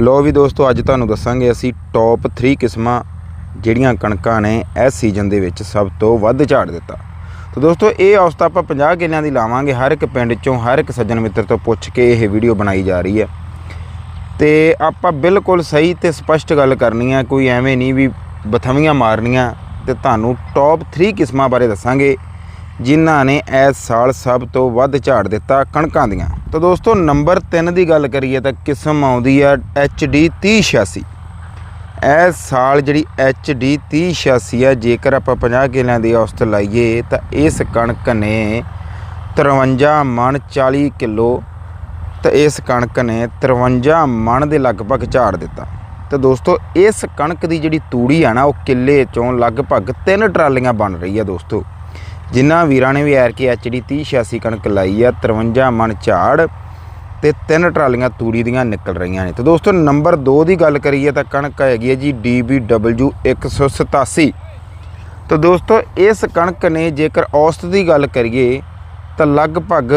ਲੋ ਵੀ ਦੋਸਤੋ, ਅੱਜ ਤੁਹਾਨੂੰ ਦੱਸਾਂਗੇ ਅਸੀਂ ਟੌਪ 3 ਕਿਸਮਾਂ ਜਿਹੜੀਆਂ ਕਣਕਾਂ ਨੇ ਇਸ ਸੀਜ਼ਨ ਦੇ ਵਿੱਚ ਸਭ ਤੋਂ ਵੱਧ ਝਾੜ ਦਿੱਤਾ। ਤਾਂ ਦੋਸਤੋ, ਇਹ ਔਸਤ ਆਪਾਂ 50 ਕਿੱਲਿਆਂ ਦੀ ਲਾਵਾਂਗੇ, ਹਰ ਇੱਕ ਪਿੰਡ ਚੋਂ ਹਰ ਇੱਕ ਸੱਜਣ ਮਿੱਤਰ ਤੋਂ ਪੁੱਛ ਕੇ ਇਹ ਵੀਡੀਓ ਬਣਾਈ ਜਾ ਰਹੀ ਹੈ। ਤੇ ਆਪਾਂ ਬਿਲਕੁਲ ਸਹੀ ਤੇ ਸਪਸ਼ਟ ਗੱਲ ਕਰਨੀ ਹੈ, ਕੋਈ ਐਵੇਂ ਨਹੀਂ ਵੀ ਬਥਵੀਆਂ ਮਾਰਨੀਆਂ। ਤੇ ਤੁਹਾਨੂੰ ਟੌਪ 3 ਕਿਸਮਾਂ ਬਾਰੇ ਦੱਸਾਂਗੇ। ਜਿਨ੍ਹਾਂ ਨੇ ਇਸ ਸਾਲ ਸਭ ਤੋਂ ਵੱਧ ਝਾੜ ਦਿੱਤਾ ਕਣਕਾਂ ਦੀਆਂ। ਤਾਂ ਦੋਸਤੋ, ਨੰਬਰ 3 ਦੀ ਗੱਲ ਕਰੀਏ ਤਾਂ ਕਿਸਮ ਆਉਂਦੀ ਆ HD 3086 ਇਸ ਸਾਲ ਜਿਹੜੀ HD 3086 ਆ, ਜੇਕਰ ਆਪਾਂ 50 ਕਿੱਲਿਆਂ ਦੀ ਔਸਤ ਲਾਈਏ, ਤਾਂ ਇਸ ਕਣਕ ਨੇ 53 ਮਣ 40 ਕਿਲੋ, ਤਾਂ ਇਸ ਕਣਕ ਨੇ 53 ਮਣ ਦੇ ਲਗਭਗ ਝਾੜ ਦਿੱਤਾ। ਤੇ ਦੋਸਤੋ, ਇਸ ਕਣਕ ਦੀ ਜਿਹੜੀ ਤੂੜੀ ਆ ਨਾ, ਉਹ ਕਿੱਲੇ ਚੋਂ ਲਗਭਗ ਤਿੰਨ ਟਰਾਲੀਆਂ ਬਣ ਰਹੀ ਆ ਦੋਸਤੋ। ਜਿਨ੍ਹਾਂ ਵੀਰਾਂ ਨੇ ਵੀ ਐਰ ਕੇ ਐਚਡੀ 3086 ਕਣਕ ਲਾਈ ਆ 53 ਮਣ ਝਾੜ ਤੇ ਤਿੰਨ ਟਰਾਲੀਆਂ ਤੂੜੀ ਦੀਆਂ ਨਿਕਲ ਰਹੀਆਂ ਨੇ। ਤੇ ਦੋਸਤੋ, ਨੰਬਰ 2 ਦੀ ਗੱਲ ਕਰੀਏ ਤਾਂ ਕਣਕ ਹੈਗੀ ਹੈ ਜੀ DBW 187 ਤਾਂ ਦੋਸਤੋ, ਇਸ ਕਣਕ ਨੇ ਜੇਕਰ ਔਸਤ ਦੀ ਗੱਲ ਕਰੀਏ ਤਾਂ ਲਗਭਗ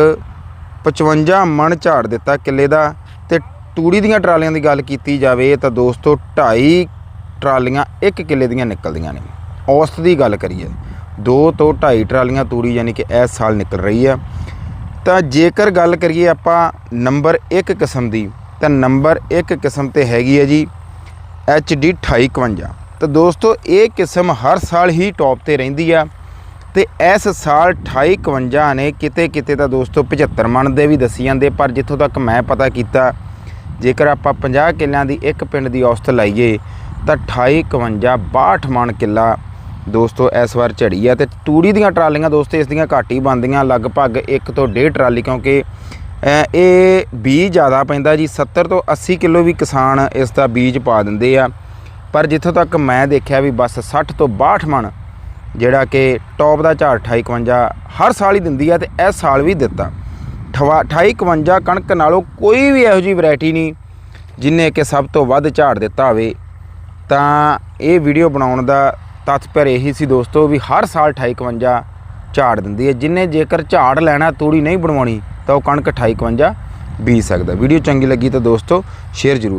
55 ਮਣ ਝਾੜ ਦਿੱਤਾ ਕਿੱਲੇ ਦਾ ਤੇ ਤੂੜੀ ਦੀਆਂ ਟਰਾਲੀਆਂ ਦੀ ਗੱਲ ਕੀਤੀ ਜਾਵੇ ਤਾਂ ਦੋਸਤੋ 2.5 ਟਰਾਲੀਆਂ ਇੱਕ ਕਿੱਲੇ ਦੀਆਂ ਨਿਕਲਦੀਆਂ ਨੇ। ਔਸਤ ਦੀ ਗੱਲ ਕਰੀਏ। 2 ਤੋਂ 2.5 ਟਰਾਲੀਆਂ ਤੂੜੀ ਯਾਨੀ ਕਿ ਇਸ ਸਾਲ ਨਿਕਲ ਰਹੀ ਆ ਤਾਂ ਜੇਕਰ ਗੱਲ ਕਰੀਏ ਆਪਾਂ ਨੰਬਰ 1 ਕਿਸਮ ਦੀ, ਤਾਂ ਨੰਬਰ 1 ਕਿਸਮ ਤੇ ਹੈਗੀ ਹੈ ਜੀ HD 2851 ਤਾਂ ਦੋਸਤੋ, ਇਹ ਕਿਸਮ ਹਰ ਸਾਲ ਹੀ ਟੌਪ ਤੇ ਰਹਿੰਦੀ ਆ ਤੇ ਇਸ ਸਾਲ 2851 ਨੇ ਕਿਤੇ ਕਿਤੇ ਤਾਂ ਦੋਸਤੋ 75 ਮਣ ਦੇ ਵੀ ਦੱਸੀ ਜਾਂਦੇ, ਪਰ ਜਿੱਥੋਂ ਤੱਕ ਮੈਂ ਪਤਾ ਕੀਤਾ, ਜੇਕਰ ਆਪਾਂ 50 ਕਿੱਲਿਆਂ ਦੀ ਇੱਕ ਪਿੰਡ ਦੀ ਔਸਤ ਲਾਈਏ, ਤਾਂ 2851 62 ਮਣ ਕਿੱਲਾ ਦੋਸਤੋ, ਇਸ ਵਾਰ ਝੜੀ ਆ ਤੇ ਤੂੜੀ ਦੀਆਂ ਟਰਾਲੀਆਂ ਦੋਸਤੋ, ਇਸ ਦੀਆਂ ਘੱਟ ਹੀ ਬਣਦੀਆਂ, ਲਗਭਗ 1 ਤੋਂ 1.5 ਟਰਾਲੀ, ਕਿਉਂਕਿ ਇਹ ਬੀਜ ਜ਼ਿਆਦਾ ਪੈਂਦਾ ਜੀ। 70 ਤੋਂ 80 ਕਿਲੋ ਵੀ ਕਿਸਾਨ ਇਸ ਦਾ ਬੀਜ ਪਾ ਦਿੰਦੇ ਆ। ਪਰ ਜਿੱਥੋਂ ਤੱਕ ਮੈਂ ਦੇਖਿਆ ਵੀ ਬਸ 60 ਤੋਂ 62 ਮਣ, ਜਿਹੜਾ ਕਿ ਟੌਪ ਦਾ ਝਾੜ 2851 ਹਰ ਸਾਲ ਹੀ ਦਿੰਦੀ ਆ ਤੇ ਇਸ ਸਾਲ ਵੀ ਦਿੱਤਾ। 2851 ਕਣਕ ਨਾਲੋਂ ਕੋਈ ਵੀ ਇਹੋ ਜਿਹੀ ਵੈਰਾਈਟੀ ਨਹੀਂ, ਜਿਨੇ ਕਿ ਸਭ ਤੋਂ ਵੱਧ ਝਾੜ ਦਿੱਤਾ ਹੋਵੇ। ਤਾਂ ਇਹ ਵੀਡੀਓ ਬਣਾਉਣ ਦਾ ਤੱਤ ਪਰ ਇਹੀ ਸੀ ਦੋਸਤੋ ਵੀ ਹਰ ਸਾਲ 2851 ਝਾੜ ਦਿੰਦੀ ਹੈ। ਜਿਨੇ ਜੇਕਰ ਝਾੜ ਲੈਣਾ, ਤੂੜੀ ਨਹੀਂ ਬਣਵਾਉਣੀ, ਤਾਂ ਉਹ ਕਣਕ 2851 ਬੀਜ ਸਕਦਾ। ਵੀਡੀਓ ਚੰਗੀ ਲੱਗੀ ਤਾਂ ਦੋਸਤੋ, ਸ਼ੇਅਰ ਜ਼ਰੂਰ